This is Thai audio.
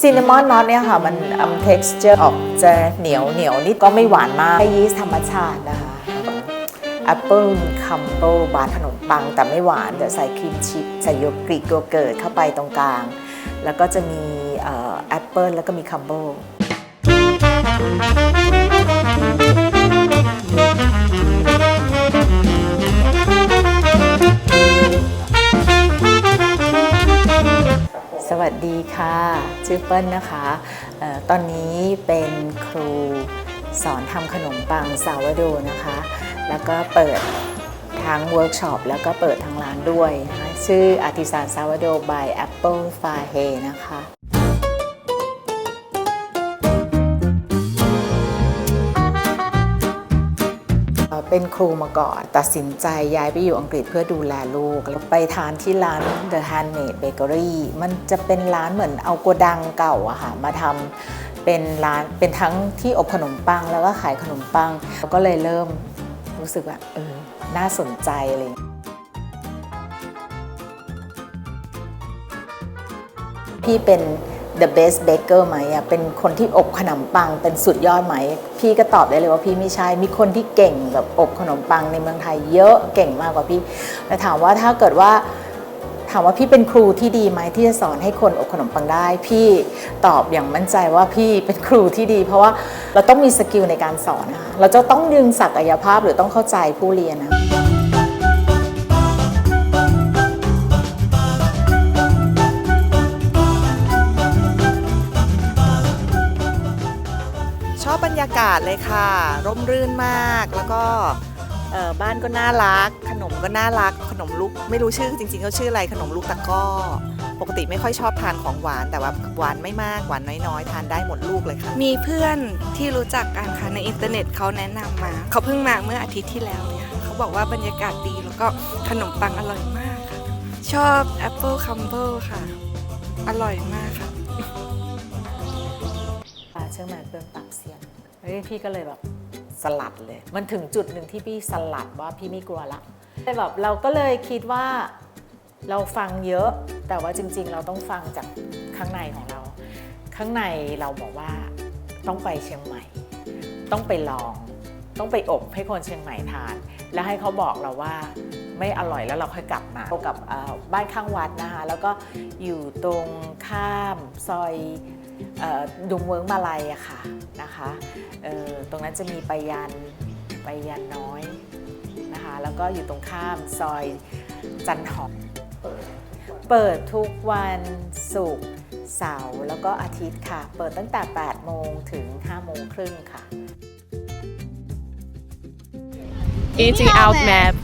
ซินนามอนนอตเนี่ยค่ะ มันอัม texture ออกจะเหนียวเหนียวนิดก็ไม่หวานมากใช้ยีสต์ธรรมชาตินะคะแอปเปิลคัมเบิลบาร์ขนมปัง แต่ไม่หวานเดี๋ยวใส่ครีมชิพใส่โยเกริโยเกิร์ตเข้าไปตรงกลาง แล้วก็จะมีแอปเปิลแล้วก็มีคัมเบิ ชื่อเปิ้ลนะคะออตอนนี้เป็นครูสอนทำขนมปังซาวโดนะคะ แล้วก็เปิดทั้งเวิร์กช็อปแล้วก็เปิดทางร้านด้วยนะคะ ชื่ออาติสานสาวดู by Apple f a h e นะคะ เป็นครูมาก่อน ตัดสินใจย้ายไปอยู่อังกฤษเพื่อดูแลลูก แล้วไปทานที่ร้าน The Handmade Bakery มันจะเป็นร้านเหมือนเอาโกดังเก่าอะค่ะมาทำเป็นร้านเป็นทั้งที่อบขนมปังแล้วก็ขายขนมปังแล้วก็เลยเริ่มรู้สึกว่าเออน่าสนใจเลยพี่เป็น the best baker ไหมอะเป็นคนที่อบขนมปังเป็นสุดยอดไหม พี่ก็ตอบได้เลยว่าพี่ไม่ใช่ มีคนที่เก่งแบบอบขนมปังในเมืองไทยเยอะเก่งมากกว่าพี่แต่ถามว่าถ้าเกิดว่าถามว่าพี่เป็นครูที่ดีไหมที่จะสอนให้คนอบขนมปังได้ พี่ตอบอย่างมั่นใจว่าพี่เป็นครูที่ดี เพราะว่าเราต้องมีสกิลในการสอนนะคะเราจะต้องดึงศักยภาพหรือต้องเข้าใจผู้เรียนนะ รรยากาศเลยค่ะ ร่มรื่นมากแล้วก็เอ่อบ้านก็น่ารัก ขนมก็น่ารัก ขนมลูกไม่รู้ชื่อจริงๆเขาชื่ออะไรขนมลูกตะกร้อ ปกติไม่ค่อยชอบทานของหวาน แต่ว่าหวานไม่มากหวานน้อยๆ ทานได้หมดลูกเลยค่ะ มีเพื่อนที่รู้จักกันค่ะในอินเทอร์เน็ตเขาแนะนำมา เขาเพิ่งมาเมื่ออาทิตย์ที่แล้วเนี่ยค่ะเขาบอกว่าบรรยากาศดีแล้วก็ขนมปังอร่อยมากค่ะ ชอบ Apple Crumble ค่ะ อร่อยมากค่ะปาเชื่อไหมเพื่อนปรับเสียง เฮ้ยพี่ก็เลยแบบสลัดเลย มันถึงจุดหนึ่งที่พี่สลัดว่าพี่ไม่กลัวละแต่แบบเราก็เลยคิดว่าเราฟังเยอะ แต่ว่าจริง ๆ เราต้องฟังจากข้างในของเรา ข้างในเราบอกว่าต้องไปเชียงใหม่ ต้องไปลอง ต้องไปอบให้คนเชียงใหม่ทาน แล้วให้เขาบอกเราว่าไม่อร่อยแล้วเราค่อยกลับมาพบกับบ้านข้างวัดนะคะ แล้วก็อยู่ตรงข้ามซอยออดุงเวิร์กมาลัยอะค่ะนะคะตรงนั้นจะมีไปยันไปยันน้อยนะคะ แล้วก็อยู่ตรงข้ามซอยจันหอมเปิดทุกวันศุกร์เสาร์แล้วก็อาทิตย์ค่ะ เปิดตั้งแต่ 8 โมงถึง 5 โมงครึ่งค่ะ Eating out map